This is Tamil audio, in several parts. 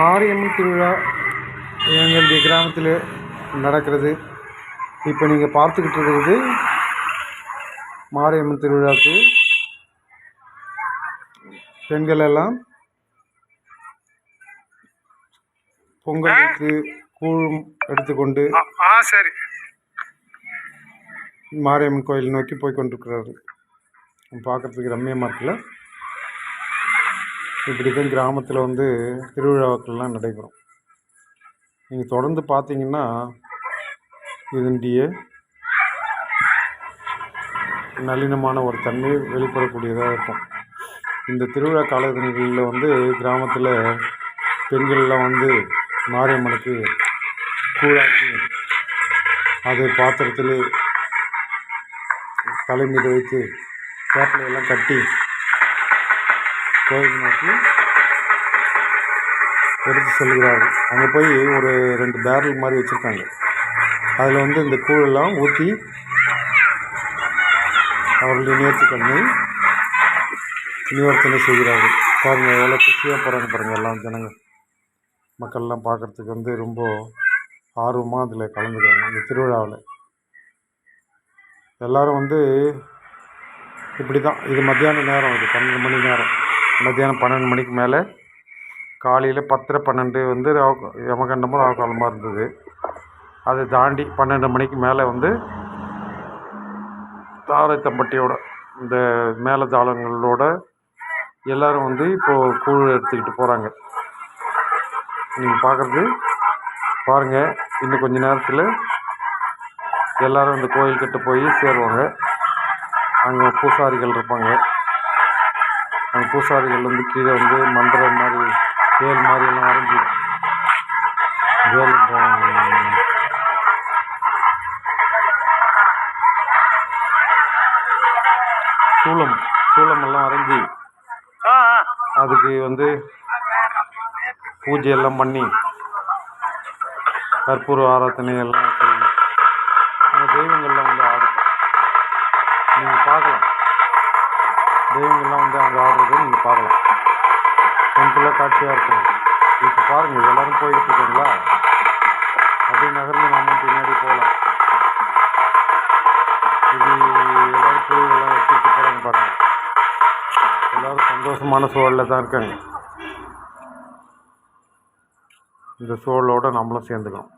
மாரியம்மன் திருவிழா எங்களுடைய கிராமத்தில் நடக்கிறது. இப்போ நீங்கள் பார்த்துக்கிட்டு இருக்கிறது மாரியம்மன் திருவிழாவுக்கு பெண்கள் எல்லாம் பொங்கல் வைத்து கூழும் எடுத்துக்கொண்டு சரி. மாரியம்மன் கோயில் நோக்கி போய் கொண்டிருக்கிறாரு பார்க்குறதுக்கு ரம்மியமாக இருக்குல்ல? இப்படி தான் கிராமத்தில் வந்து திருவிழாக்கள்லாம் நடைபெறும். நீங்கள் தொடர்ந்து பார்த்தீங்கன்னா இதனுடைய நளினமான ஒரு தன்மை வெளிப்படக்கூடியதாக இருக்கும். இந்த திருவிழா காலகட்டங்களில் வந்து கிராமத்தில் பெண்கள்லாம் வந்து மாரியம்மனுக்கு கூழாக்கி அதை பாத்திரத்தில் தலை மீது வைத்து கேப்பிலையெல்லாம் கட்டி கோயில் நோக்கி எடுத்து செல்கிறார்கள். அங்கே போய் ஒரு ரெண்டு பேரல் மாதிரி வச்சுருக்காங்க. அதில் வந்து இந்த கூழெல்லாம் ஊற்றி அவர்களுடைய நேர்த்திக்கண்ணை நிவர்த்தனை செய்கிறார்கள். பாருங்கள் எவ்வளோ குஷியாக போகிறாங்க பாருங்கள் எல்லாம் ஜனங்கள். மக்கள்லாம் பார்க்குறதுக்கு வந்து ரொம்ப ஆர்வமாக அதில் கலந்துக்கிறாங்க இந்த திருவிழாவில். எல்லோரும் வந்து இப்படி தான் இது மத்தியான நேரம் இது பன்னெண்டு மணி நேரம். மத்தியானம் பன்னெண்டு மணிக்கு மேலே காலையில் பத்தரை பன்னெண்டு வந்து யமகண்டமும் ராகுகாலமாக இருந்தது. அதை தாண்டி பன்னெண்டு மணிக்கு மேலே வந்து தாரைத்தம்பட்டியோட இந்த மேலதாளங்களோட எல்லாரும் வந்து இப்போது கூழ் எடுத்துக்கிட்டு போகிறாங்க நீங்கள் பார்க்குறது பாருங்கள் இன்னும் கொஞ்ச நேரத்தில் எல்லாரும் இந்த கோயில்கிட்ட போய் சேருவாங்க. அங்கே பூசாரிகள் இருப்பாங்க. பூசாரிகள் வந்து கீழே வந்து மந்திரம் மாதிரி வேல் மாதிரி எல்லாம் வரைஞ்சி வேல் சூளம் சூளம் எல்லாம் வரைஞ்சி அதுக்கு வந்து பூஜை எல்லாம் பண்ணி கற்பூர ஆராதனை எல்லாம் தெய்வங்கள்லாம் வந்து அங்கே ஆடுறது நீங்கள் பார்க்கலாம். சிம்பிளாக காட்சியாக இருக்கும். இப்போ பாருங்கள் எல்லோரும் போயிட்டு இருக்கீங்களா அப்படியே நகர்ந்து நம்ம பின்னாடி போகலாம். இது எல்லோரும் போய் எல்லாம் எடுத்துகிட்டு போகிறாங்க பாருங்கள் எல்லோரும் சந்தோஷமான சூழலில் தான் இருக்காங்க. இந்த சூழலோட நம்மளும் சேர்ந்துக்கணும்.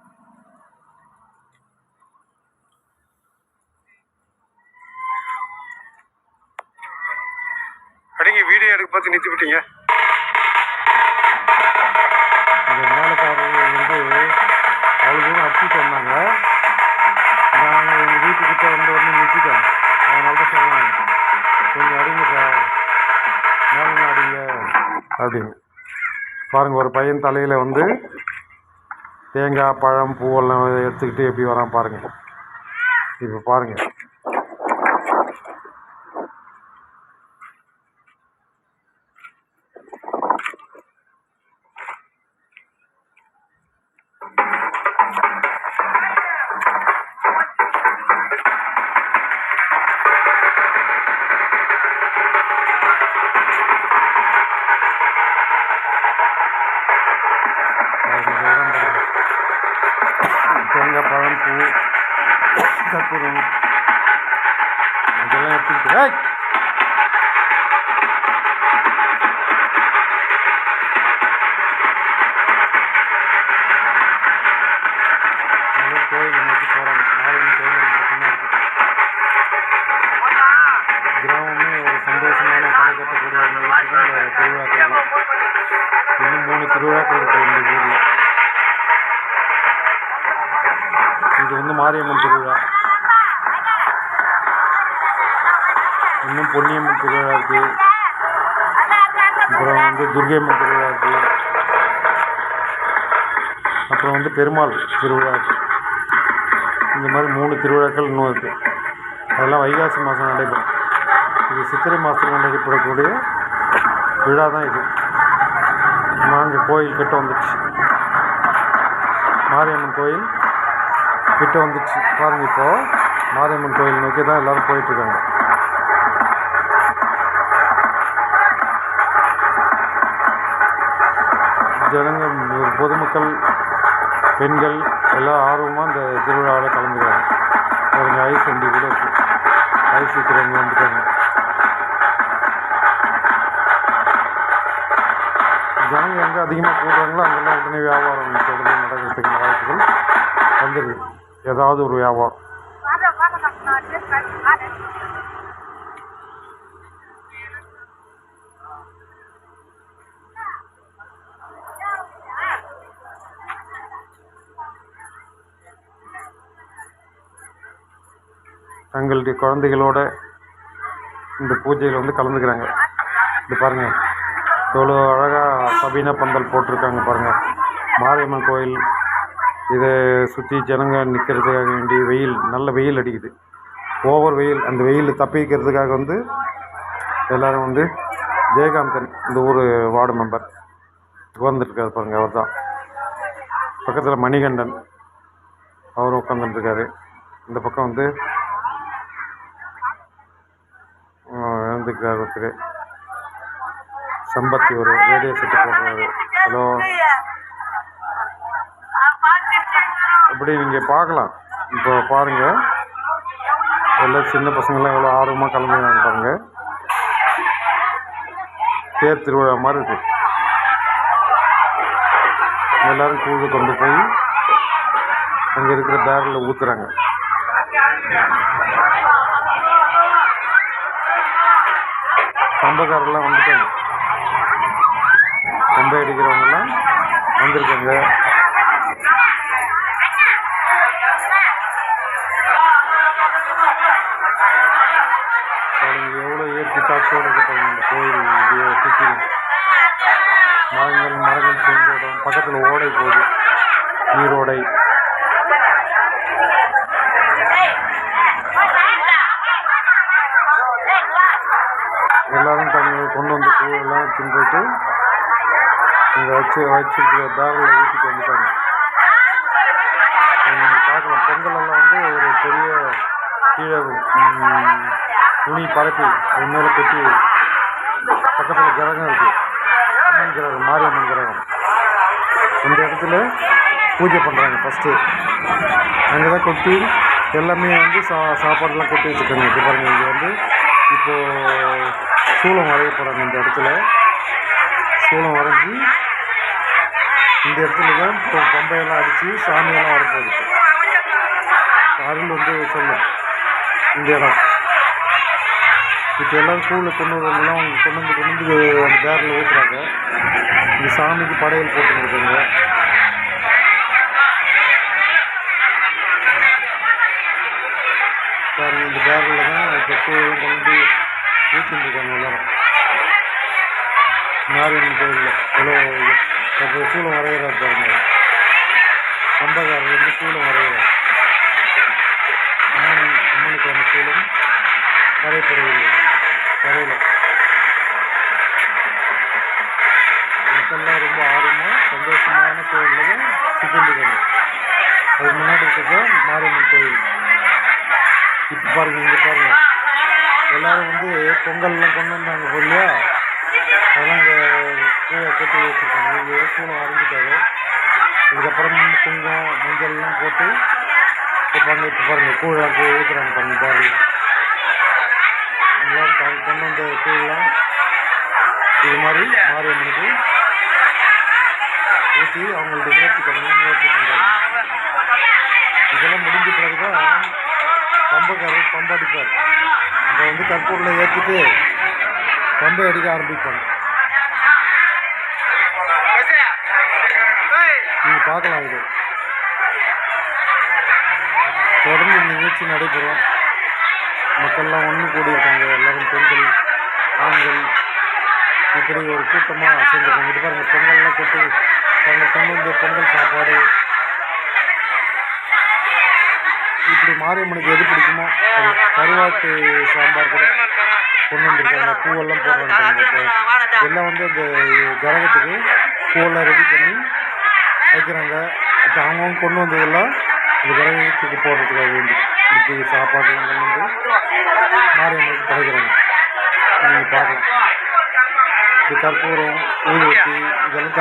அப்படின்னு. பாருங்கள் ஒரு பையன் தலையில் வந்து தேங்காய் பழம் பூவெல்லாம் எடுத்துக்கிட்டு எப்படி வரான் பாருங்கள் இப்போ பாருங்கள் இது வந்து மாரியம்மன் திருவிழா. இன்னும் பொன்னியம்மன் திருவிழா இருக்குது அப்புறம் வந்து துர்கையம்மன் திருவிழா இருக்குது அப்புறம் வந்து பெருமாள் திருவிழா இருக்குது இந்த மாதிரி மூணு திருவிழாக்கள் இன்னும் இருக்குது அதெல்லாம் வைகாசி மாதம் நடைபெறும். இது சித்திரை மாதத்தில் நடைபெறக்கூடிய விழா தான் இது. நாங்கள் கோயில் கிட்ட வந்துடுச்சு மாரியம்மன் கோயில் கிட்ட வந்துடுச்சு பாருங்கள் இப்போ மாரியம்மன் கோயில் நோக்கி தான் எல்லோரும் போயிட்டுருக்காங்க. ஜனங்க பொதுமக்கள் பெண்கள் எல்லாம் ஆர்வமாக இந்த திருவிழாவில் கலந்துக்கிறாங்க. அவங்க ஐஸ் வண்டி கூட இருக்கு. ஐஸ் விற்கிறவங்க வந்துட்டாங்க. ஜனங்க எங்கே அதிகமாக போடுறாங்களோ அங்கெல்லாம் உடனே வியாபாரம் தொடர்ந்து நடக்கிறதுக்கு வாய்ப்புகள் வந்துடுது ஏதாவது ஒரு வியாபாரம். தங்களுடைய குழந்தைகளோட இந்த பூஜையில் வந்து கலந்துக்கிறாங்க. இது பாருங்க. எவ்வளோ அழகாக சபீனா பந்தல் போட்டிருக்காங்க பாருங்க. மாரியம்மன் கோயில் இதை சுற்றி ஜனங்க நிற்கிறதுக்காக வேண்டி வெயில் நல்ல வெயில் அடிக்குது. ஓவர் வெயில் அந்த வெயில் தப்பிக்கிறதுக்காக வந்து எல்லோரும் வந்து ஜெயகாந்தன் இந்த ஊர் வார்டு மெம்பர் உட்காந்துருக்கார் பாருங்க அவர் தான். பக்கத்தில் மணிகண்டன் அவரும் உட்காந்துட்டுருக்காரு இந்த பக்கம் வந்து எழுந்துக்கிறார் ஒருத்தர். சம்பத்தி ஒரு ரேடியோ செட்டு போடுறாரு. ஹலோ. இப்படி நீங்கள் பார்க்கலாம். இப்போ பாருங்கள் எல்லாம் சின்ன பசங்களாம் எவ்வளோ ஆர்வமாக கிளம்புறாங்க பாருங்கள் தேர் திருவிழா மாதிரி இருக்குது எல்லோரும் கூழ் கொண்டு போய் அங்கே இருக்கிற பேரலில் ஊற்றுறாங்க பம்பக்காரெல்லாம் வந்துட்டாங்க. பம்பை அடிக்கிறவங்கெல்லாம் வந்திருக்காங்க. இயற்கை இந்த கோயில் அப்படியே சுற்றி மரங்கள் மரங்கள் செஞ்சோடும் பக்கத்தில் ஓடை போகுது நீரோடை எல்லாரும் தங்க கொண்டு வந்த பூவெல்லாம் தின்றுட்டு இங்கே வச்சு வச்சிருக்கிற பேரில் ஊற்றிட்டு வந்துட்டாங்க நீங்கள் பார்க்கலாம். பொங்கல் எல்லாம் வந்து ஒரு பெரிய கீழே துணி பரப்பி அது மேலே கட்டி பக்கத்தில் கிரகம் இருக்குது அம்மன் கிரகம் மாரியம்மன் கிரகம். இந்த இடத்துல பூஜை பண்ணுறாங்க ஃபஸ்ட்டு அங்கே தான் கொட்டி எல்லாமே வந்து சா சாப்பாடுலாம் கொட்டி வச்சுருக்காங்க. இப்போ பாருங்கள் இங்கே வந்து இப்போது சூளம் வரைய போகிறாங்க இந்த இடத்துல. சூளம் வரைஞ்சி இந்த இடத்துல தான் இப்போ பம்பையெல்லாம் அடித்து சாமியெல்லாம் வரப்போகுது. அருள் வந்து சொல்லும். இந்த இடம். இப்போ எல்லாம் ஸ்கூலில் கொண்டு வரவங்களாம் அவங்க கொண்டு வந்து கொண்டு வந்து அந்த பேரில் ஊற்றுறாங்க இந்த சாமிக்கு படையல் போட்டுருக்காங்க. பாருங்க இந்த பேரில் தான் இப்போ கூழெல்லாம் கொண்டு வந்து ஊற்றிட்டு இருக்காங்க மாரியம்மன் கோயிலில். எவ்வளோ இப்போ சூளம் வரைகிறார் பாருங்க. கம்பகாரில் வந்து சூளம் வரைகிறார். அம்மன் அம்மனுக்கான சூளம் வரையப்படுகிறது தெரியல. மக்கள்லாம் ரொம்ப ஆர்வமாக சந்தோஷமான சூழலில் தான் சுற்றிருக்காங்க அது முன்னாடி இருக்கிறது மாரியம்மன் கோயில். இப்போ பாருங்க இங்கே பாருங்க. எல்லாரும் வந்து பொங்கல்லாம் கொண்டு வந்தாங்க போல் இல்லையா? அதெல்லாம் இங்கே கீழே கொட்டி வச்சுருக்காங்க. இங்கே சூளம் வரைஞ்சிட்டாரு இதுக்கப்புறம் குங்கம் மஞ்சள்லாம் போட்டு பாருங்க இப்போ பாருங்கள் கூழெல்லாம் போய் ஊற்றுறாங்க பாருங்க பாருங்க. கொண்டு வந்த கூழெல்லாம் இது மாதிரி மாரியம்மனுக்கு ஊற்றி அவங்களுடைய நேர்த்தி கடனை நேர்த்தி பண்ணுறாங்க இதெல்லாம் முடிஞ்ச பிறகு தான் பம்பக்காரர் பம்பு அடிப்பார். இப்போ வந்து கற்பூரில் ஏற்றிட்டு பம்பை அடிக்க ஆரம்பிப்பாங்க. நீங்கள் பார்க்கலாம் இது. தொடர்ந்து இந்த நிகழ்ச்சி நடைபெறும். மக்கள்லாம் ஒன்று கூடியிருக்காங்க. எல்லாரும் பெண்கள் ஆண்கள் இப்படி ஒரு கூட்டமாக சேர்ந்துருக்காங்க இது பாருங்கள் பொங்கல்லாம் கொட்டி தங்கள் தமிழ்ந்த வந்த பொங்கல் சாப்பாடு. இப்படி மாரியம்மனுக்கு எது பிடிக்குமோ அது கருவாட்டு சாம்பார் கூட கொண்டு வந்திருக்காங்க. பூவெல்லாம் போடுறாங்க எல்லாம் வந்து அந்த கிரகத்துக்கு பூவெல்லாம் ரெடி பண்ணி வைக்கிறாங்க. இப்போ அவங்கவுங்க கொண்டு வந்ததெல்லாம் இந்த கிரகத்துக்கு போடுறதுக்காக வேண்டி. இப்படி சாப்பாடுலாம் கொண்டு வந்து மாரியம்மனுக்கு படைக்கிறாங்க நீங்கள் பார்க்கலாம் இது கற்பூரம் ஊதுவத்தி இதெல்லாம்